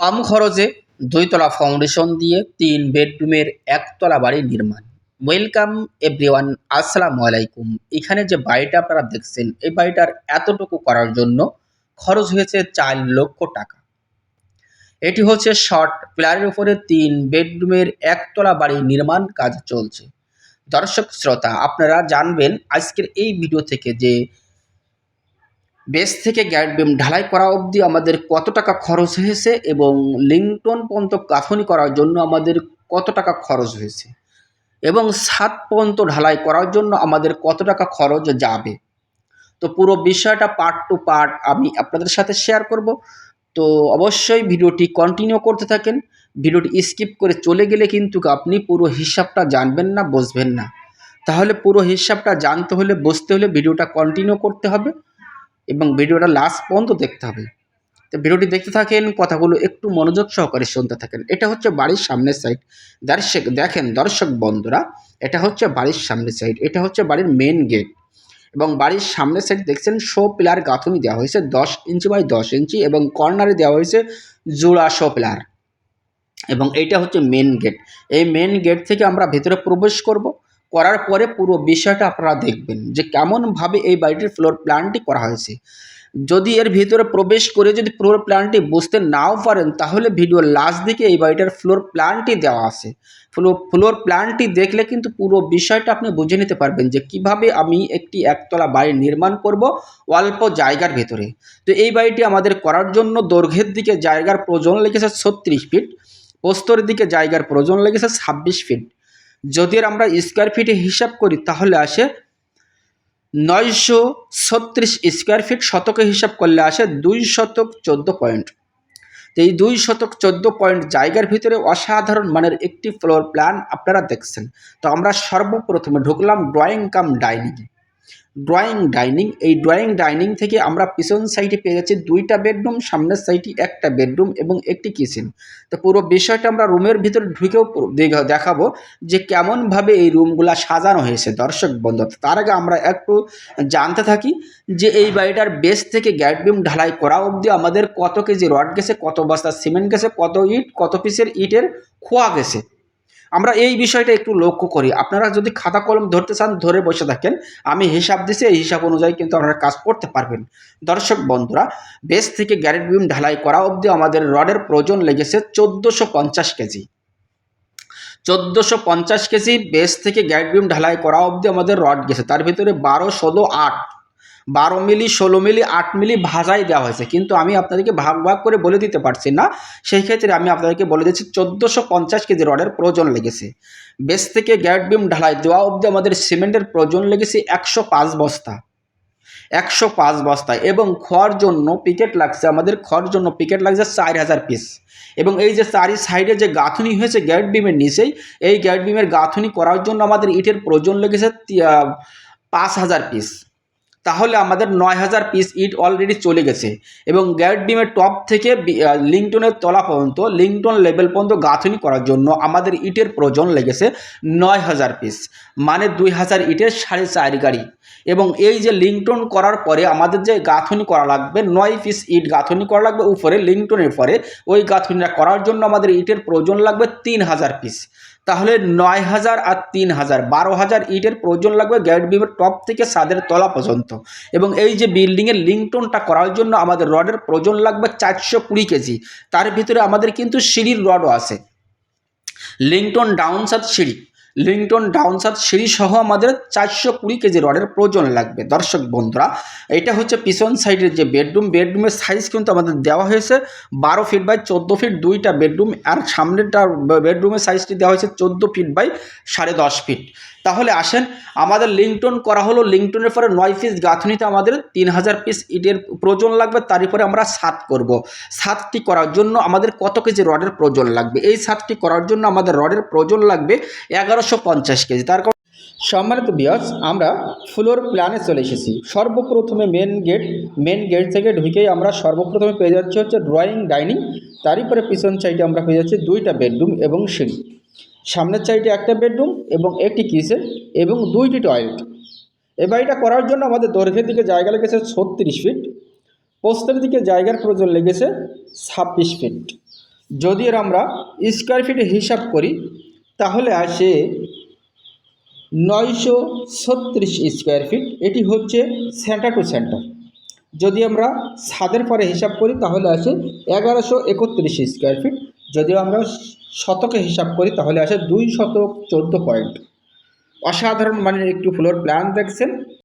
কম খরচে দুইতলা ফাউন্ডেশন দিয়ে তিন বেডরুমের একতলা বাড়ি নির্মাণ। ওয়েলকাম এভরিওয়ান আসসালামু আলাইকুম। এখানে যে বাড়িটা আপনারা দেখছেন, এই বাড়িটার এতটুকু করার জন্য খরচ হয়েছে চার লক্ষ টাকা। এটি হচ্ছে শর্ট প্লারের উপরে তিন বেডরুমের একতলা বাড়ি নির্মাণ কাজ চলছে। দর্শক, শ্রোতা, আপনারা জানবেন আজকের এই ভিডিও থেকে যে বেস থেকে গ্যাট বিম ঢালাই করা অবধি আমাদের কত টাকা খরচ হয়েছে এবং লিংটন পর্যন্ত গাঁথনি করার জন্য আমাদের কত টাকা খরচ হয়েছে? এবং সাত পর্যন্ত ঢালাই করার জন্য আমাদের কত টাকা খরচ যাবে? তো পুরো বিষয়টা পার্ট টু পার্ট আমি আপনাদের সাথে শেয়ার করব। তো অবশ্যই ভিডিওটি কন্টিনিউ করতে থাকেন। ভিডিওটি স্কিপ করে চলে গেলে কিন্তু আপনি পুরো হিসাবটা জানবেন না, বুঝবেন না। তাহলে পুরো হিসাবটা জানতে হলে, বুঝতে হলে ভিডিওটা কন্টিনিউ করতে হবে। এবং ভিডিওটা লাস্ট পর্যন্ত দেখতে হবে। তো ভিডিওটি দেখতে থাকেন, কথাগুলো একটু মনোযোগ সহকারে শুনতে থাকেন। এটা হচ্ছে বাড়ির সামনের সাইড দর্শক, দেখেন দর্শক বন্ধুরা, এটা হচ্ছে বাড়ির সামনের সাইড এটা হচ্ছে বাড়ির মেন গেট এবং বাড়ির সামনের সাইড দেখছেন শো পিলার গাঁথনি দেওয়া হয়েছে, দশ ইঞ্চি বাই দশ ইঞ্চি এবং কর্নারে দেওয়া হয়েছে জোড়া শো পিলার এবং এইটা হচ্ছে মেন গেট এই মেন গেট থেকে আমরা ভেতরে প্রবেশ করব। করার পরে পুরো বিষয়টা আপনারা দেখবেন যে কেমনভাবে এই বাড়িটির ফ্লোর প্ল্যানটি করা হয়েছে। যদি এর ভিতরে প্রবেশ করে যদি ফ্লোর প্ল্যানটি বুঝতে নাও পারেন, তাহলে ভিডিওর লাস্ট দিকে এই বাড়িটার ফ্লোর প্ল্যানটি দেওয়া আছে। ফ্লোর ফ্লোর প্ল্যানটি দেখলে কিন্তু পুরো বিষয়টা আপনি বুঝে নিতে পারবেন যে কীভাবে আমি একটি একতলা বাড়ি নির্মাণ করব অল্প জায়গার ভেতরে। তো এই বাড়িটি আমাদের করার জন্য দৈর্ঘ্যের দিকে জায়গার প্রয়োজন লেগেছে ছত্রিশ ফিট প্রস্তর দিকে জায়গার প্রয়োজন লেগেছে ছাব্বিশ ফিট যদি আমরা স্কোয়ার ফিটে হিসাব করি, তাহলে আসে নয়শো ছত্রিশ স্কোয়ার ফিট শতকে হিসাব করলে আসে দুই শতক চোদ্দ পয়েন্ট তো এই দুই শতক চোদ্দ পয়েন্ট জায়গার ভিতরে অসাধারণ মানের একটি ফ্লোর প্ল্যান আপনারা দেখছেন। তো আমরা সর্বপ্রথমে ঢুকলাম ড্রয়িং কাম ডাইনিংয়ে ড্রয়িং ডাইনিং এই ড্রয়িং ডাইনিং থেকে আমরা পিছন সাইডে পেয়ে যাচ্ছি দুইটা বেডরুম সামনের সাইডে একটা বেডরুম এবং একটি কিচেন তো পুরো বিষয়টা আমরা রুমের ভিতরে ঢুকেও দেখাবো যে কেমনভাবে এই রুমগুলা সাজানো হয়েছে, দর্শক বন্ধু। তার আগে আমরা একটু জানতে থাকি যে এই বাড়িটার বেস থেকে গ্যাট বিম ঢালাই করা অবধি আমাদের কত কেজি রড গেছে, কত বস্তা সিমেন্ট গেছে, কত ইট, কত পিসের ইটের খোয়া গেছে। আমরা এই বিষয়টা একটু লক্ষ্য করি। আপনারা যদি খাতা কলম ধরতে চান, ধরে বসে থাকেন। আমি হিসাব দিছি, এই হিসাব অনুযায়ী কিন্তু আপনারা কাজ করতে পারবেন। দর্শক বন্ধুরা, বেস থেকে গ্যারেট বিম ঢালাই করা অবধি আমাদের রডের প্রয়োজন লেগেছে চোদ্দোশো পঞ্চাশ কেজি। চোদ্দোশো পঞ্চাশ কেজি বেস থেকে গ্যারেট বিম ঢালাই করা অবধি আমাদের রড গেছে। তার ভিতরে বারো, ষোলো, আট বারো মিলি, ষোলো মিলি, আট মিলি ভাজাই দেওয়া হয়েছে। কিন্তু আমি আপনাদেরকে ভাগ ভাগ করে বলে দিতে পারছি না। সেই ক্ষেত্রে আমি আপনাদেরকে বলে দিচ্ছি, চোদ্দোশো পঞ্চাশ কেজি রডের প্রয়োজন লেগেছে। বেস থেকে গ্যাট বিম ঢালাই দেওয়া অবধি আমাদের সিমেন্টের প্রয়োজন লেগেছে একশো পাঁচ বস্তা। একশো পাঁচ বস্তা এবং খড় জন্য পিকেট লাগছে, আমাদের খড় জন্য পিকেট লাগছে চার হাজার পিস। এবং এই যে চারি সাইডে যে গাঁথুনি হয়েছে গ্যাট বিমের নিচেই, এই গ্যাট বিমের গাঁথুনি করার জন্য আমাদের ইটের প্রয়োজন লেগেছে পাঁচ হাজার পিস। তাহলে আমাদের নয় হাজার পিস ইট অলরেডি চলে গেছে। এবং গ্যারেট বিমের টপ থেকে লিংটনের তলা পর্যন্ত লিংটন লেভেল পর্যন্ত গাঁথনি করার জন্য আমাদের ইটের প্রয়োজন লেগেছে নয় হাজার পিস মানে দুই হাজার ইটের সাড়ে চার গাড়ি। এবং এই যে লিংটন করার পরে আমাদের যে গাঁথনি করা লাগবে, নয় পিস ইট গাঁথনি করা লাগবে উপরে লিংটনের পরে, ওই গাঁথনিটা করার জন্য আমাদের ইটের প্রয়োজন লাগবে তিন হাজার পিস তাহলে নয় হাজার আর তিন হাজার। বারো হাজার ইটের প্রয়োজন লাগবে গ্যারেট বিমের টপ থেকে সাদের তলা পর্যন্ত। এবং এই যে বিল্ডিংয়ের লিংটনটা করার জন্য আমাদের রডের প্রয়োজন লাগবে চারশো কুড়ি কেজি। তার ভিতরে আমাদের কিন্তু সিঁড়ির রডও আছে। লিংটন ডাউনসাদ সিঁড়ি। লিংটন ডাউনসার সিঁড়ি সহ আমাদের চারশো কুড়ি কেজি রডের প্রয়োজন লাগবে। দর্শক বন্ধুরা এটা হচ্ছে পিছন সাইডের যে বেডরুম। বেডরুমের সাইজ কিন্তু আমাদের দেওয়া হয়েছে বারো ফিট বাই চোদ্দ ফিট দুইটা বেডরুম। আর সামনেরটা বেডরুমের সাইজটি দেওয়া হয়েছে চোদ্দ ফিট বাই সাড়ে দশ ফিট তাহলে আসেন, আমাদের লিঙ্কটন করা হলো লিঙ্কটনের পরে নয় পিস গাঁথনিতে আমাদের তিন হাজার পিস ইটের প্রয়োজন লাগবে তার উপরে আমরা সাত করব। সাতটি করার জন্য আমাদের কত কেজি রডের প্রয়োজন লাগবে? এই সাতটি করার জন্য আমাদের রডের প্রয়োজন লাগবে এগারোশো পঞ্চাশ কেজি। তার কারণ সম্মানিত বিয়াস আমরা ফ্লোর প্ল্যানে চলে এসেছি। সর্বপ্রথমে মেন গেট মেন গেট থেকে ঢুকেই আমরা সর্বপ্রথমে পেয়ে যাচ্ছি হচ্ছে ড্রয়িং ডাইনিং তারই পরে পিছন সাইডে আমরা পেয়ে যাচ্ছি দুইটা বেডরুম এবং সিঁড়ি। সামনের সাইডে একটা বেডরুম এবং একটি কিচেন এবং দুইটি টয়লেট। এই বাড়িটা করার জন্য আমাদের দৈর্ঘ্যের দিকে জায়গা লেগেছে ছত্রিশ ফিট, পোস্তের দিকে জায়গার প্রয়োজন লেগেছে ছাব্বিশ ফিট। যদি এর আমরা স্কোয়ার ফিটে হিসাব করি, তাহলে আসে নয়শো ছত্রিশ স্কোয়ার ফিট এটি হচ্ছে সেন্টার টু সেন্টার যদি আমরা ছাদের পরে হিসাব করি, তাহলে আসে এগারোশো একত্রিশ স্কোয়ার ফিট যদি আমরা শতকে হিসাব করি, তাহলে আসে দুই শতক চোদ্দ পয়েন্ট অসাধারণ মানের একটি ফ্লোর প্ল্যান দেখছেন।